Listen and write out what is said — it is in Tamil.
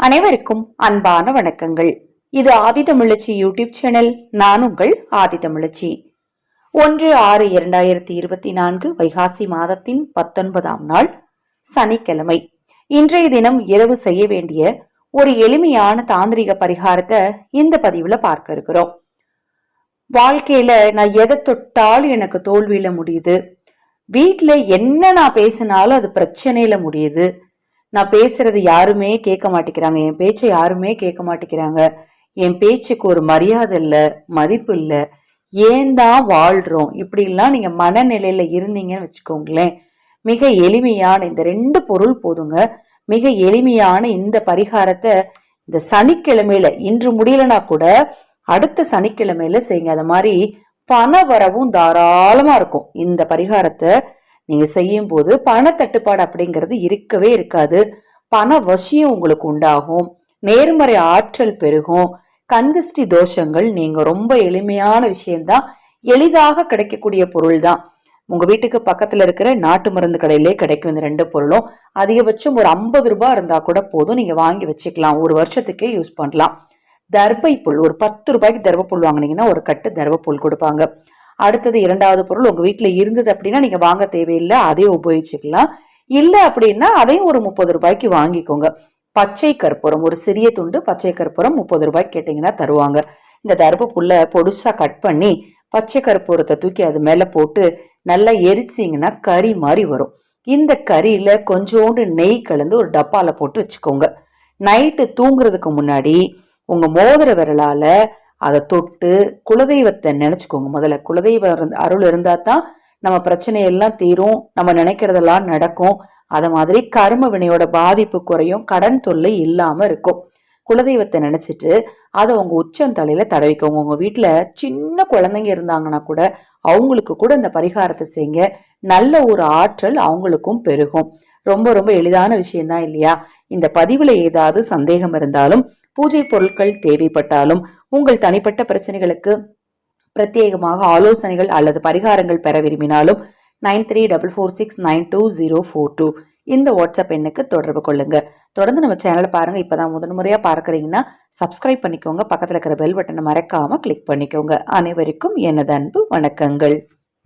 அனைவருக்கும் அன்பான வணக்கங்கள். இது ஆதிதமிழச்சி யூடியூப் சேனல் நான் உங்கள் ஆதிதமிழச்சி ஒன்று ஆறு இரண்டாயிரத்தி இருபத்தி நான்கு வைகாசி மாதத்தின் பத்தொன்பதாம் நாள் சனிக்கிழமை. இன்றைய தினம் இரவு செய்ய வேண்டிய ஒரு எளிமையான தாந்திரிக பரிகாரத்தை இந்த பதிவுல பார்க்க இருக்கிறோம். வாழ்க்கையில நான் எதை தொட்டாலும் எனக்கு தோல்வியில முடியுது. வீட்டில் என்ன நான் பேசினாலும் அது பிரச்சனையில முடியுது. நான் பேசுறது யாருமே கேட்க மாட்டேங்கிறாங்க. என் பேச்சை யாருமே கேட்க மாட்டேங்கிறாங்க. என் பேச்சுக்கு ஒரு மரியாதை இல்லை மதிப்பு இல்லை. ஏன் தான் வாழ்றோம்? இப்படிலாம் நீங்க மனநிலையில இருந்தீங்கன்னு வச்சுக்கோங்களேன். மிக எளிமையான இந்த ரெண்டு பொருள் போதுங்க. மிக எளிமையான இந்த பரிகாரத்தை இந்த சனிக்கிழமையில இன்று முடியலனா கூட அடுத்த சனிக்கிழமையில செய்யுங்க. அது மாதிரி பண வரவும் தாராளமா இருக்கும். இந்த பரிகாரத்தை நீங்க செய்யும் போது பணத்தட்டுப்பாடு அப்படிங்கிறது இருக்கவே இருக்காது. பண வசியம் உங்களுக்கு உண்டாகும். நேர்மறை ஆற்றல் பெருகும். கந்திஷ்டி தோஷங்கள் நீங்க ரொம்ப எளிமையான விஷயம்தான். எளிதாக கிடைக்கக்கூடிய பொருள் தான் உங்க வீட்டுக்கு பக்கத்துல இருக்கிற நாட்டு மருந்து கடையிலே கிடைக்கும் இந்த ரெண்டு பொருளும். அதிகபட்சம் ஒரு ஐம்பது ரூபாய் இருந்தா கூட போதும். நீங்க வாங்கி வச்சுக்கலாம். ஒரு வருஷத்துக்கே யூஸ் பண்ணலாம். தர்பை புல் ஒரு பத்து ரூபாய்க்கு தர்ப புல் வாங்குனீங்கன்னா ஒரு கட்டு தர்ப புல் கொடுப்பாங்க. அடுத்தது இரண்டாவது பொருள் உங்கள் வீட்டில் இருந்தது அப்படின்னா நீங்கள் வாங்க தேவையில்லை அதையும் உபயோகிச்சுக்கலாம். இல்லை அப்படின்னா அதையும் ஒரு முப்பது ரூபாய்க்கு வாங்கிக்கோங்க. பச்சை கற்பூரம் ஒரு சிறிய துண்டு பச்சை கற்பூரம் முப்பது ரூபாய்க்கு கேட்டிங்கன்னா தருவாங்க. இந்த தருப்பு புல்ல பொடுசாக கட் பண்ணி பச்சை கற்பூரத்தை தூக்கி அது மேலே போட்டு நல்லா எரிச்சிங்கன்னா கறி மாதிரி வரும். இந்த கறியில் கொஞ்சோண்டு நெய் கலந்து ஒரு டப்பாவில் போட்டு வச்சுக்கோங்க. நைட்டு தூங்குறதுக்கு முன்னாடி உங்கள் மோதிர விரலால் அதை தொட்டு குலதெய்வத்தை நினைச்சுக்கோங்க. முதல்ல குலதெய்வம் அருள் இருந்தா தான் நம்ம பிரச்சனையெல்லாம் தீரும் நம்ம நினைக்கிறதெல்லாம் நடக்கும். அதை மாதிரி கர்ம வினையோட பாதிப்பு குறையும் கடன் தொல்லை இல்லாமல் இருக்கும். குலதெய்வத்தை நினச்சிட்டு அதை உங்கள் உச்சந்தலையில் தடவிக்கோங்க. உங்கள் வீட்டில் சின்ன குழந்தைங்க இருந்தாங்கன்னா கூட அவங்களுக்கு கூட இந்த பரிகாரத்தை செய்யுங்க. நல்ல ஒரு ஆற்றல் அவங்களுக்கும் பெருகும். ரொம்ப ரொம்ப எளிதான விஷயம்தான் இல்லையா? இந்த பதிவில் ஏதாவது சந்தேகம் இருந்தாலும் பூஜை பொருட்கள் தேவைப்பட்டாலும் உங்கள் தனிப்பட்ட பிரச்சனைகளுக்கு பிரத்யேகமாக ஆலோசனைகள் அல்லது பரிகாரங்கள் பெற விரும்பினாலும் nine three double four six nine two zero four two இந்த வாட்ஸ்அப் எண்ணுக்கு தொடர்பு கொள்ளுங்க. தொடர்ந்து நம்ம சேனலை பாருங்க. இப்பதான் முதன் முறையாக பார்க்குறீங்கன்னா சப்ஸ்கிரைப் பண்ணிக்கோங்க. பக்கத்தில் இருக்கிற பெல் பட்டனை மறக்காம கிளிக் பண்ணிக்கோங்க. அனைவருக்கும் எனது அன்பு வணக்கங்கள்.